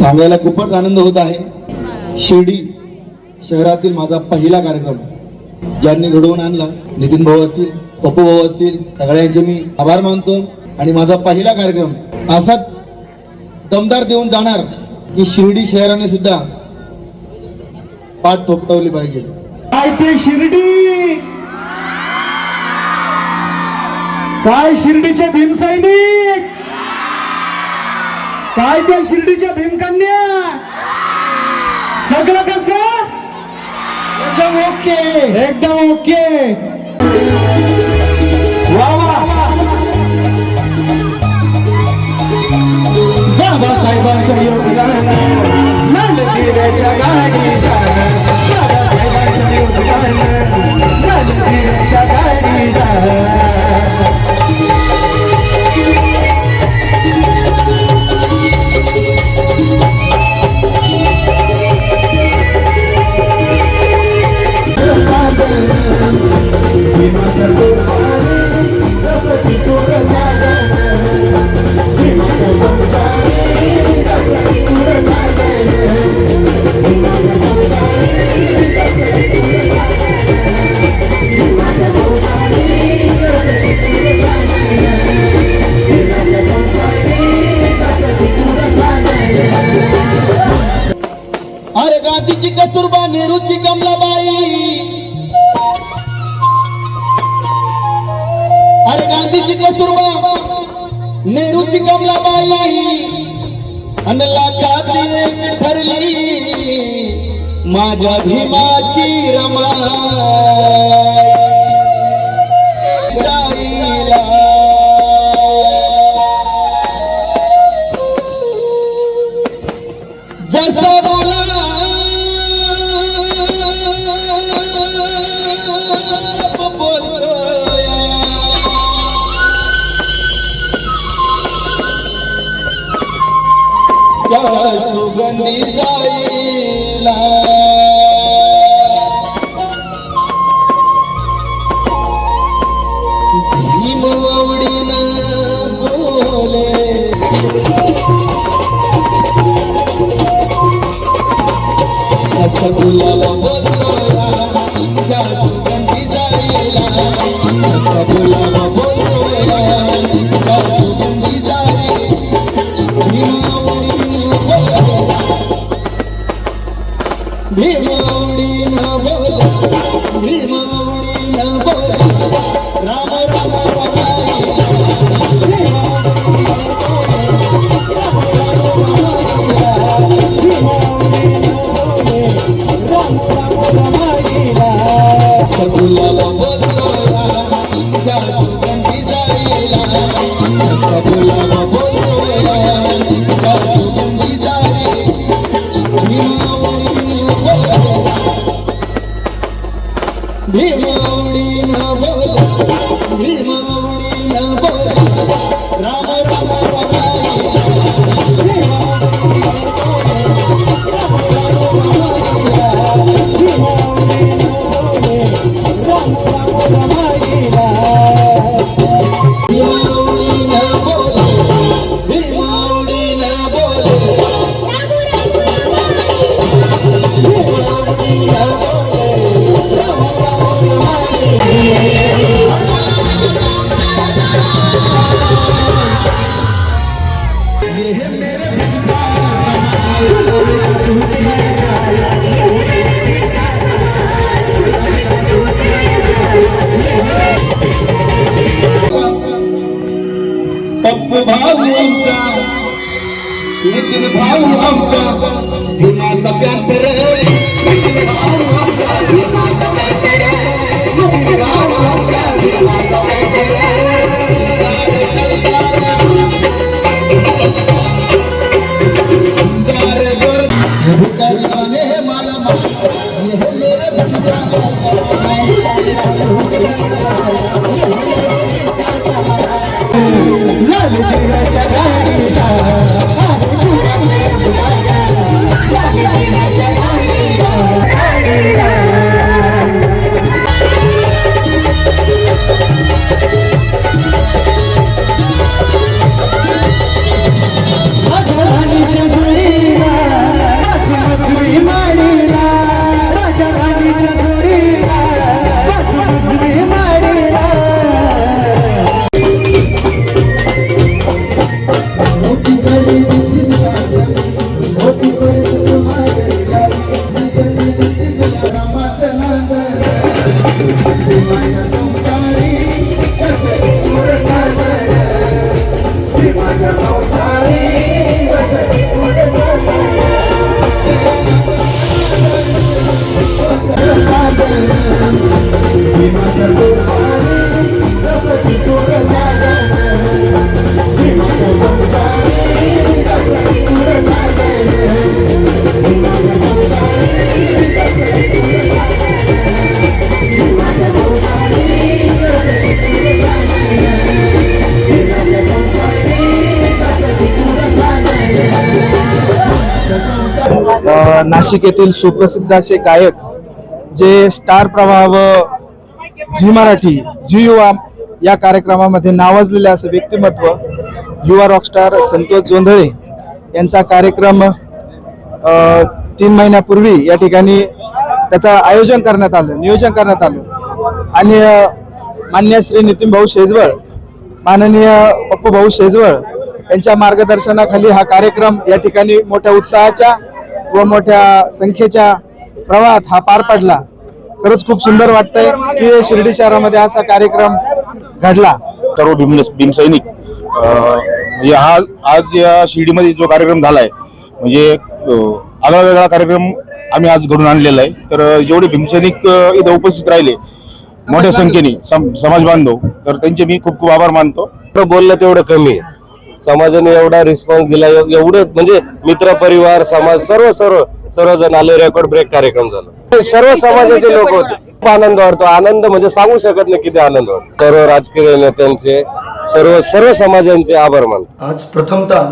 सांगायला खूपच आनंद होत आहे. शिर्डी शहरातील माझा पहिला कार्यक्रम. ज्यांनी घडवून आणला नितीन भाऊ असतील पप्पू भाऊ असतील सगळ्यांचे मी आभार मानतो. आणि माझा पहिला कार्यक्रम असाच दमदार देऊन जाणार की शिर्डी शहराने सुद्धा पाठ थोपटवली पाहिजे. काय ते शिर्डी? काय शिर्डीचे भीमसैनिक? काय त्या शिर्डीच्या भीमकन्या. सगळं कसं? एकदम ओके. एकदम ओके. वा बाबासाहेबांचं योगदान लांडगिऱ्याच्या गाडीचा बाबासाहेबांचं योगदान लांडगिऱ्याच्या निरुची कमलाबाई. अरे गांधीची कस्तुरबा निरुची कमलाबाई. अन लाखाती एक ठरली माझ्या भीमाची Rama Let me be Nashik येथील सुप्रसिद्ध असे गायक जे स्टार प्रभाव झी मराठी झी युवा या कार्यक्रमामध्ये नावाजलेले असं व्यक्तिमत्व युवा रॉकस्टार संतोष जोंधळे यांचा कार्यक्रम तीन महिन्यापूर्वी या ठिकाणी त्याचं आयोजन करण्यात आलं नियोजन करण्यात आलं. आणि मान्य श्री नितीन भाऊ शेजवळ माननीय पप्पू भाऊ शेजवळ यांच्या मार्गदर्शनाखाली हा कार्यक्रम या ठिकाणी मोठ्या उत्साहाच्या व मोठ्या संख्येच्या प्रवाहात हा पार पडला. खरंच खूप सुंदर वाटतंय की शिर्डी शहरामध्ये असा कार्यक्रम घडला. सर्व भीम भीमसैनिक म्हणजे हा आज या शिर्डीमध्ये जो कार्यक्रम झालाय म्हणजे आगळा वेगळा कार्यक्रम आम्ही आज घडून आणलेला आहे. तर जेवढे भीमसैनिक इथं उपस्थित राहिले मोठ्या संख्येने सम- समाज बांधव तर त्यांचे मी खूप खूप आभार मानतो. बोललं तेवढं कमी आहे. समाजाने एवढा रिस्पॉन्स दिला एव- एवढं म्हणजे मित्र परिवार समाज सर्व सर्व सर्वजण आले रेकॉर्ड ब्रेक कार्यक्रम झाला. सर्व समाजाचे लोक होते. खूप आनंद वाटतो. आनंद म्हणजे सांगू शकत नाही किती आनंद वाटतो. सर्व राजकीय नेत्यांचे सर्व सर्व समाजांचे आभार मानतो. आज प्रथमतः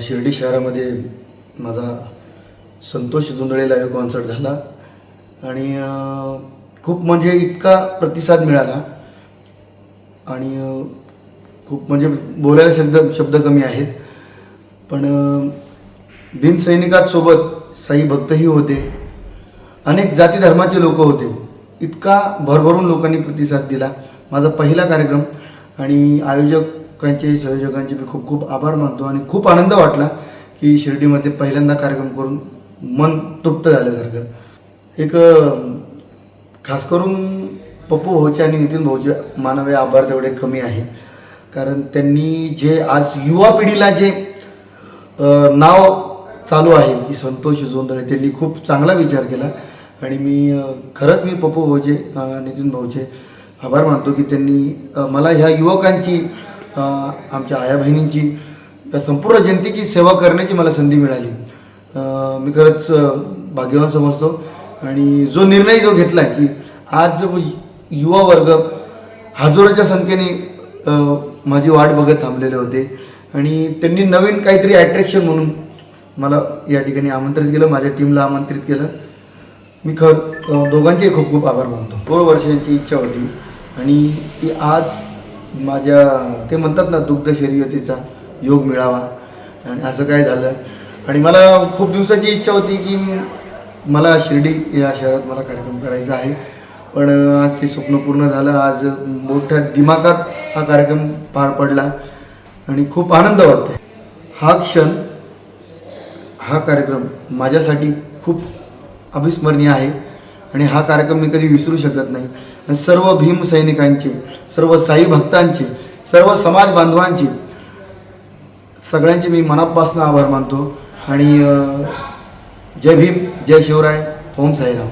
शिर्डी शहरामध्ये माझा संतोष जोंधळे लाईव्ह कॉन्सर्ट झाला. आणि खूप म्हणजे इतका प्रतिसाद मिळाला. आणि खूप म्हणजे बोलायला शब्द शब्द कमी आहेत. पण भीमसैनिकांसोबत साई भक्तही होते. अनेक जाती धर्माचे लोक होते. इतका भरभरून लोकांनी प्रतिसाद दिला. माझा पहिला कार्यक्रम आणि आयोजकांचे संयोजकांचे मी खूप खूप आभार मानतो आणि खूप आनंद वाटला की शिर्डीमध्ये पहिल्यांदा कार्यक्रम करून मन तृप्त झाल्यासारखं एक खास करून पप्पू भाऊचे आणि नितीन भाऊचे मानवी आभार तेवढे कमी आहे. कारण त्यांनी जे आज युवा पिढीला जे नाव चालू आहे की संतोष जोंदळे त्यांनी खूप चांगला विचार केला. आणि मी खरंच मी पप्पू भाऊचे नितीन भाऊचे आभार मानतो की त्यांनी मला ह्या युवकांची आमच्या आया बहिणींची या संपूर्ण जनतेची सेवा करण्याची मला संधी मिळाली. मी खरंच भाग्यवान समजतो. आणि जो निर्णय जो घेतला आहे की आज युवा वर्ग हजारोच्या संख्येने माझी वाट बघत थांबलेले होते. आणि त्यांनी नवीन काहीतरी अट्रॅक्शन म्हणून मला या ठिकाणी आमंत्रित केलं माझ्या टीमला आमंत्रित केलं. मी खर दोघांचेही खूप खूप आभार मानतो. दोन वर्षांची इच्छा होती. आणि ती आज माझ्या ते म्हणतात ना दुग्ध शर्यतीचा योग मिळावा. आणि असं काय झालं. आणि मला खूप दिवसाची इच्छा होती की मला शिर्डी या शहरात मला कार्यक्रम करायचा आहे. पण आज ते स्वप्न पूर्ण झालं. आज मोठ्या दिमागात हा कार्यक्रम पार पडला आणि खूप आनंद वाटतो हा क्षण हा कार्यक्रम माझ्यासाठी खूप अविस्मरणीय आहे आणि हा कार्यक्रम मी कधी विसरू शकत नाही. आणि सर्व भीम सैनिकांचे सर्व साई भक्तांचे सर्व समाज बांधवांचे सगळ्यांचे मी मनापासून आभार मानतो. आणि जय भीम जय शिवराय ओम साईराम.